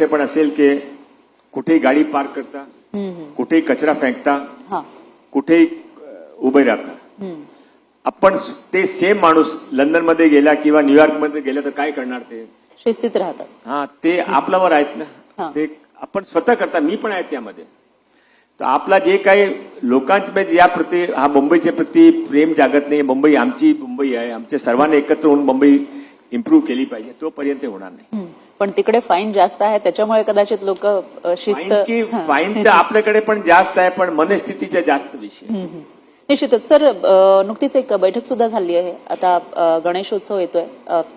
समस्या पण असेल की कुठेही गाडी पार्क करता. कुठेही कचरा फेकता कुठेही उभे राहता. आपण ते सेम माणूस लंडनमध्ये गेला किंवा न्यूयॉर्कमध्ये गेला तर काय करणार ते? शिस्तीत राहतात. हा ते आपल्यावर आहेत. ना. ते आपण स्वतः करता मी पण आहे त्यामध्ये. तर आपला जे काही लोकांच्या या प्रती हा मुंबईच्या प्रती प्रेम जागत नाही. मुंबई आमची मुंबई आहे. आमच्या सर्वांनी एकत्र होऊन मुंबई इम्प्रूव्ह केली पाहिजे. तोपर्यंत होणार नाही. पण तिकडे फाईन जास्त आहे त्याच्यामुळे कदाचित लोक शिस्त. फाईन तर आपल्याकडे पण जास्त आहे पण मनस्थितीचा जास्त विषय. निश्चितच. सर नुकतीच एक बैठक सुद्धा झाली आहे. आता गणेशोत्सव येतोय.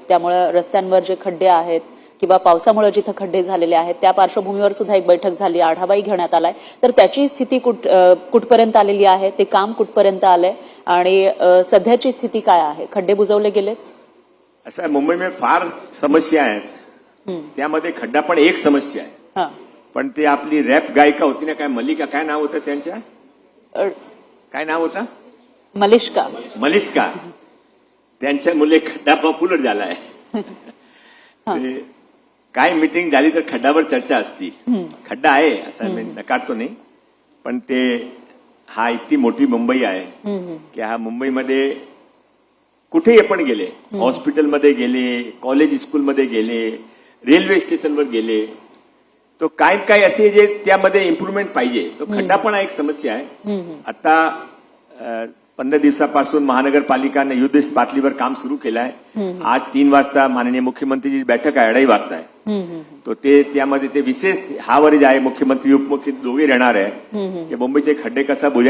त्यामुळे रस्त्यांवर जे खड्डे आहेत किंवा पावसामुळे जिथं खड्डे झालेले आहेत त्या पार्श्वभूमीवर सुद्धा एक बैठक झाली. आढावाही घेण्यात आलाय. तर त्याची स्थिती कुठ कुठपर्यंत आलेली आहे? ते काम कुठपर्यंत आलंय? आणि सध्याची स्थिती काय आहे? खड्डे बुजवले गेलेत? असं आहे, मुंबईमध्ये फार समस्या आहेत. त्यामध्ये खड्डा पण एक समस्या आहे. पण ते आपली रॅप गायिका होती ना काय मल्लिका काय नाव होतं त्यांच्या? काय नाव होतं? मलिष्का. मलिष्का. त्यांच्या मुले खड्डा पॉप्युलर झालाय. ते काय मिटिंग झाली तर खड्डावर चर्चा असती. खड्डा आहे असं मी नकारतो नाही. पण ते हा इतकी मोठी मुंबई आहे. की हा मुंबईमध्ये कुठेही आपण गेले हॉस्पिटलमध्ये गेले कॉलेज स्कूलमध्ये गेले रेल्वे स्टेशनवर गेले तो काय काय असे जे त्यामध्ये इम्प्रुव्हमेंट पाहिजे तो खड्डा पण एक समस्या आहे. आता पंधरा दिवसापासून महानगरपालिकाने युद्ध पातळीवर काम सुरू केलं आहे आज तीन वाजता माननीय मुख्यमंत्रीची बैठक आहे अडाई वाजता आहे. तो ते त्यामध्ये ते विशेष हा वरीज आहे मुख्यमंत्री उपमुख्यमंत्री दोघे राहणार आहे. की मुंबईचे खड्डे कसा बुजायचे